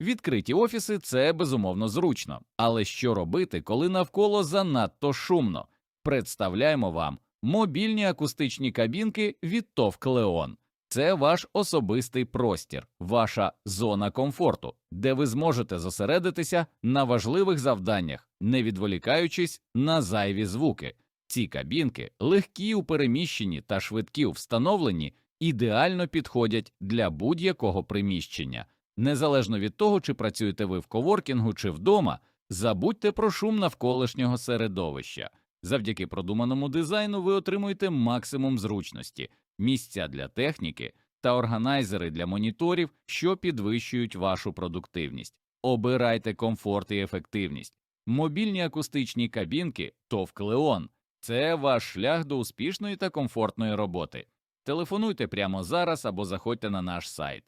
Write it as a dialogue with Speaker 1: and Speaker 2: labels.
Speaker 1: Відкриті офіси це безумовно зручно. Але що робити, коли навколо занадто шумно? Представляємо вам мобільні акустичні кабінки від ТОВ Клеон. Це ваш особистий простір, ваша зона комфорту, де ви зможете зосередитися на важливих завданнях, не відволікаючись на зайві звуки. Ці кабінки, легкі у переміщенні та швидкі у встановленні, ідеально підходять для будь-якого приміщення. Незалежно від того, чи працюєте ви в коворкінгу чи вдома, забудьте про шум навколишнього середовища. Завдяки продуманому дизайну ви отримуєте максимум зручності, місця для техніки та органайзери для моніторів, що підвищують вашу продуктивність. Обирайте комфорт і ефективність. Мобільні акустичні кабінки ТОВ Клеон – це ваш шлях до успішної та комфортної роботи. Телефонуйте прямо зараз або заходьте на наш сайт.